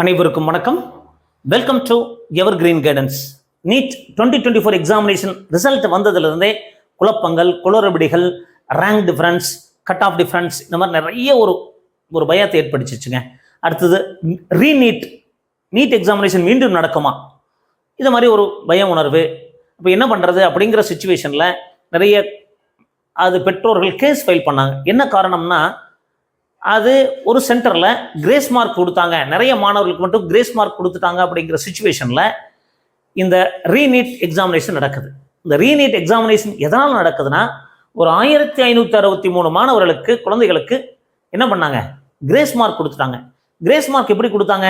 அனைவருக்கும் வணக்கம். Welcome to Evergreen guidance NEET twenty twenty four examination result வந்ததுலேருந்தே குழப்பங்கள் குளறுபடிகள் rank difference cut off difference இந்த மாதிரி நிறைய ஒரு ஒரு பயத்தை ஏற்படுத்திச்சுங்க. அடுத்தது ரீநீட் நீட் எக்ஸாமினேஷன் மீண்டும் நடக்குமா? இது மாதிரி ஒரு பய உணர்வு. இப்போ என்ன பண்ணுறது அப்படிங்கிற சுச்சுவேஷனில் நிறைய அது பெற்றோர்கள் கேஸ் ஃபைல் பண்ணாங்க. என்ன காரணம்னா அது ஒரு சென்டரில் கிரேஸ் மார்க் கொடுத்தாங்க. நிறைய மாணவர்களுக்கு மட்டும் கிரேஸ் மார்க் கொடுத்துட்டாங்க அப்படிங்கிற சுச்சுவேஷனில் இந்த ரீநீட் எக்ஸாமினேஷன் நடக்குது. இந்த ரீநீட் எக்ஸாமினேஷன் எதனால் நடக்குதுன்னா ஒரு ஆயிரத்தி ஐநூற்றி அறுபத்தி மூணு மாணவர்களுக்கு குழந்தைகளுக்கு என்ன பண்ணாங்க? கிரேஸ் மார்க் கொடுத்துட்டாங்க. கிரேஸ் மார்க் எப்படி கொடுத்தாங்க?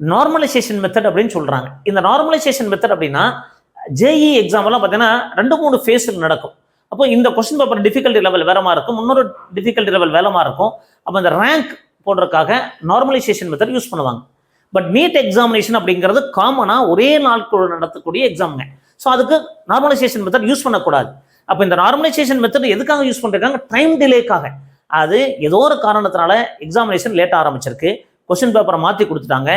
நார்மலைசேஷன் மெத்தட் அப்படின்னு சொல்கிறாங்க இந்த நார்மலைசேஷன் மெத்தட் அப்படின்னா ஜேஇ எக்ஸாம் எல்லாம் பார்த்தீங்கன்னா ரெண்டு மூணு ஃபேஸில் நடக்கும். அப்போ இந்த கொஸ்டின் பேப்பர் டிஃபிகல்ட்டி லெவல் வேறமா இருக்கும். இன்னொரு டிஃபிகல்ட்டி லெவல் வேலமா இருக்கும். அப்போ இந்த ரேங்க் போடுறதுக்காக நார்மலைசேஷன் மெத்தட் யூஸ் பண்ணுவாங்க. பட் நீட் எக்ஸாமினேஷன் அப்படிங்கிறது காமனாக ஒரே நாட்குள்ள நடத்தக்கூடிய எக்ஸாமுங்க ஸோ அதுக்கு நார்மலைசேஷன் மெத்தட் யூஸ் பண்ணக்கூடாது. அப்போ இந்த நார்மலைசேஷன் மெத்தட் எதுக்காக யூஸ் பண்ணிருக்காங்க? டைம் டிலேக்காக அது ஏதோ ஒரு காரணத்தினால எக்ஸாமினேஷன் லேட் ஆரம்பிச்சிருக்கு. கொஸ்டின் பேப்பரை மாற்றி கொடுத்துட்டாங்க.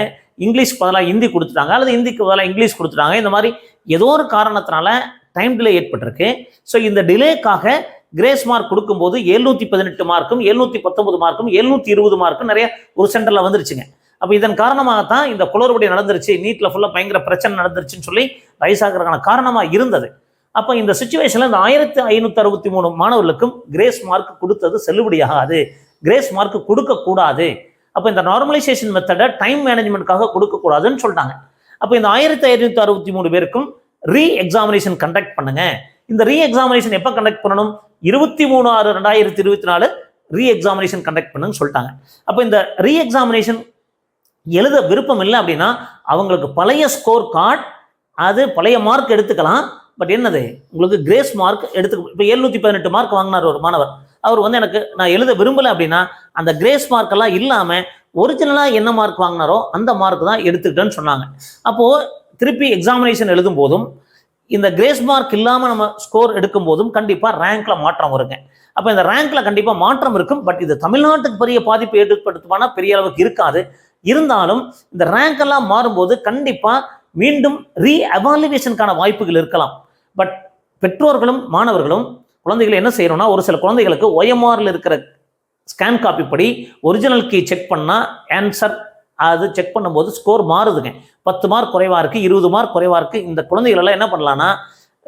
இங்கிலீஷ் பதிலாக ஹிந்தி கொடுத்துட்டாங்க. அல்லது ஹிந்திக்கு பதிலாக இங்கிலீஷ் கொடுத்துட்டாங்க. இந்த மாதிரி ஏதோ ஒரு காரணத்தினால டைம் டிலே ஏற்பட்டிருக்கு. ஸோ இந்த டிலேக்காக கிரேஸ் மார்க் கொடுக்கும்போது எழுநூற்றி பதினெட்டு மார்க்கும் எழுநூற்றி பத்தொன்பது மார்க்கும் எழுநூற்றி இருபது மார்க்கும் நிறைய ஒரு சென்டரில் வந்துருச்சுங்க. அப்போ இதன் காரணமாகத்தான் இந்த குளறுபடி நடந்துருச்சு நீட்டில் ஃபுல்லாக பயங்கர பிரச்சனை நடந்துருச்சுன்னு சொல்லி ரைஸ் ஆகிறதுக்கான காரணமாக இருந்தது. அப்போ இந்த சுச்சுவேஷனில் இந்த ஆயிரத்தி ஐநூற்றி அறுபத்தி மூணு மாணவர்களுக்கும் கிரேஸ் மார்க் கொடுத்தது செல்லுபடியாகாது. கிரேஸ் மார்க் கொடுக்கக்கூடாது. அப்போ இந்த நார்மலைசேஷன் மெத்தடை டைம் மேனேஜ்மெண்ட்காக கொடுக்கக்கூடாதுன்னு சொல்லிட்டாங்க அப்போ இந்த ஆயிரத்தி ஐநூற்றி அறுபத்தி மூணு பேருக்கும் ரீ எக்ஸாமினேஷன் கண்டக்ட் பண்ணுங்க. இந்த ரீ எக்ஸாமினேஷன் எப்போ கண்டக்ட் பண்ணணும்? இருபத்தி மூணு ஆறு ரெண்டாயிரத்தி இருபத்தி நாலு ரீ எக்ஸாமினேஷன் கண்டக்ட் பண்ணுன்னு சொல்லிட்டாங்க. அப்போ இந்த ரீ எக்ஸாமினேஷன் எழுத விருப்பம் இல்லை அப்படின்னா அவங்களுக்கு பழைய ஸ்கோர் கார்டு அது பழைய மார்க் எடுத்துக்கலாம். பட் என்னது? உங்களுக்கு கிரேஸ் மார்க் எடுத்து இப்போ எழுநூற்றி பதினெட்டு மார்க் வாங்கினார் ஒரு மாணவர். அவர் வந்து எனக்கு நான் எழுத விரும்பலை அப்படின்னா அந்த கிரேஸ் மார்க்கெல்லாம் இல்லாமல் ஒரிஜினலாக என்ன மார்க் வாங்கினாரோ அந்த மார்க் தான் எடுத்துக்கிட்டேன்னு சொன்னாங்க. அப்போது திருப்பி எக்ஸாமினேஷன் எழுதும் போதும் இந்த கிரேஸ் மார்க் இல்லாமல் நம்ம ஸ்கோர் எடுக்கும் போதும் கண்டிப்பாக ரேங்க்ல மாற்றம் வருங்க. அப்போ இந்த ரேங்க்ல கண்டிப்பாக மாற்றம் இருக்கும். பட் இது தமிழ்நாட்டுக்கு பெரிய பாதிப்பு ஏற்படுத்துமானா பெரிய அளவுக்கு இருக்காது. இருந்தாலும் இந்த ரேங்க் எல்லாம் மாறும்போது கண்டிப்பாக மீண்டும் ரீ அவாலுவேஷனுக்கான வாய்ப்புகள் இருக்கலாம். பட் பெற்றோர்களும் மாணவர்களும் குழந்தைகள் என்ன செய்யணும்னா ஒரு சில குழந்தைகளுக்கு ஒயம்ஆரில் இருக்கிற ஸ்கேன் காப்பி படி ஒரிஜினல் கீ செக் பண்ணால் ஆன்சர் அது செக் பண்ணும்போது ஸ்கோர் மாறுதுங்க. பத்து மார்க் குறைவாக இருக்குது இருபது மார்க் குறைவாக இருக்குது இந்த குழந்தைகளெல்லாம் என்ன பண்ணலான்னா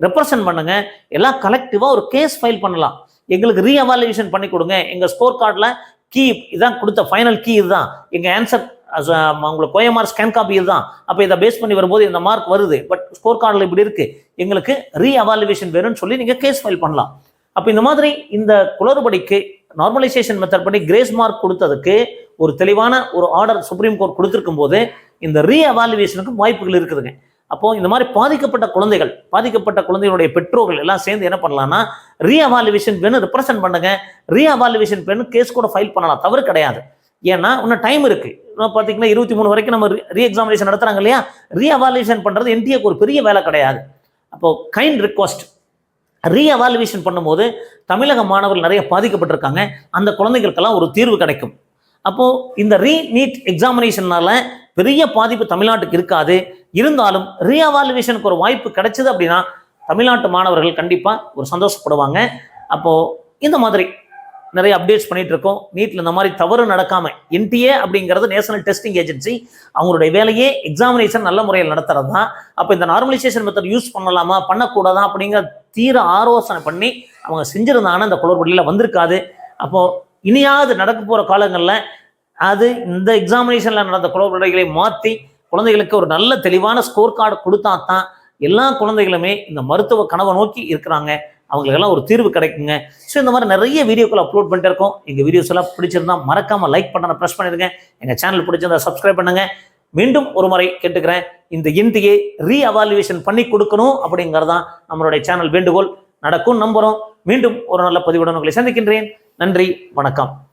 ரெப்ரசன்ட் பண்ணுங்க. எல்லாம் கலெக்டிவாக ஒரு கேஸ் ஃபைல் பண்ணலாம். எங்களுக்கு ரீஅவாலுவேஷன் பண்ணி கொடுங்க. எங்கள் ஸ்கோர் கார்டில் கீ இதான் கொடுத்த ஃபைனல் கீ இதுதான். எங்கள் ஆன்சர் உங்களுக்கு கோயமார் ஸ்கேன் காப்பி இதுதான். அப்போ இதை பேஸ் பண்ணி வரும்போது இந்த மார்க் வருது. பட் ஸ்கோர் கார்டில் இப்படி இருக்குது எங்களுக்கு ரீ அவாலுவேஷன் வேணும்னு சொல்லி நீங்கள் கேஸ் ஃபைல் பண்ணலாம். அப்போ இந்த மாதிரி இந்த குளறுபடிக்கு நார்மலைசேஷன் மெத்தட் பண்ணி கிரேஸ் மார்க் கொடுத்ததுக்கு ஒரு தெளிவான ஒரு ஆர்டர் சுப்ரீம் கோர்ட் கொடுத்துருக்கும் போது இந்த ரீ அவாலுவேஷனுக்கும் வாய்ப்புகள் இருக்குதுங்க. அப்போ இந்த மாதிரி பாதிக்கப்பட்ட குழந்தைகள் பாதிக்கப்பட்ட குழந்தைகளுடைய பெற்றோர்கள் எல்லாம் சேர்ந்து என்ன பண்ணலாம்னா ரீ அவாலுவேஷன் வேணும் ரிப்ரசன்ட் பண்ணுங்க. ரீ அவாலுவேஷன் பெண் கேஸ் கூட ஃபைல் பண்ணலாம். தவறு கிடையாது. ஏன்னா இன்னும் டைம் இருக்கு. இன்னும் பார்த்தீங்கன்னா இருபத்தி மூணு வரைக்கும் நம்ம ரீ எக்ஸாமினேஷன் நடத்துறாங்க இல்லையா? ரீ அவாலுவேஷன் பண்ணுறது என்டிஏக்கு ஒரு பெரிய வேலை கிடையாது. அப்போ கைண்ட் ரிக்வஸ்ட் ரீ அவாலுவேஷன் பண்ணும்போது தமிழக மாணவர்கள் நிறைய பாதிக்கப்பட்டிருக்காங்க. அந்த குழந்தைகளுக்கெல்லாம் ஒரு தீர்வு கிடைக்கும். அப்போது இந்த ரீ நீட் எக்ஸாமினேஷனால் பெரிய பாதிப்பு தமிழ்நாட்டுக்கு இருக்காது. இருந்தாலும் ரீஅவாலுவேஷனுக்கு ஒரு வாய்ப்பு கிடைச்சது அப்படின்னா தமிழ்நாட்டு மாணவர்கள் கண்டிப்பாக ஒரு சந்தோஷப்படுவாங்க. அப்போது இந்த மாதிரி நிறைய அப்டேட்ஸ் பண்ணிட்டு இருக்கோம். நீட்டில் இந்த மாதிரி தவறு நடக்காம என்டிஏ அப்படிங்கிறது நேஷனல் டெஸ்டிங் ஏஜென்சி அவங்களுடைய வேலையே எக்ஸாமினேஷன் நல்ல முறையில் நடத்துறது தான். அப்போ இந்த நார்மலைசேஷன் மெத்தட் யூஸ் பண்ணலாமா பண்ணக்கூடாதா அப்படிங்கிற தீர ஆலோசனை பண்ணி அவங்க செஞ்சிருந்தாங்கன்னா இந்த குளறுபடியில் வந்திருக்காது. அப்போது இனியாவது நடக்க போகிற காலங்களில் அது இந்த எக்ஸாமினேஷனில் நடந்த குளறுபடிகளை மாற்றி குழந்தைகளுக்கு ஒரு நல்ல தெளிவான ஸ்கோர் கார்டு கொடுத்தா தான் எல்லா குழந்தைகளுமே இந்த மருத்துவ கனவை நோக்கி இருக்கிறாங்க. அவங்களுக்கெல்லாம் ஒரு தீர்வு கிடைக்குங்க. ஸோ இந்த மாதிரி நிறைய வீடியோக்கள் அப்லோட் பண்ணிட்டு இருக்கோம். எங்கள் வீடியோஸ் எல்லாம் பிடிச்சிருந்தா மறக்காம லைக் பண்ண ப்ரெஸ் பண்ணிருங்க எங்கள் சேனல் பிடிச்சிருந்தா சப்ஸ்கிரைப் பண்ணுங்க. மீண்டும் ஒரு முறை கேட்டுக்கிறேன். இந்த இந்தியை ரீ அவாலுவேஷன் பண்ணி கொடுக்கணும் அப்படிங்கிறதான் நம்மளுடைய சேனல் வேண்டுகோள். நடக்கும் நம்புகிறோம் மீண்டும் ஒரு நல்ல பதிவுடன் உங்களை சந்திக்கின்றேன். நன்றி வணக்கம்.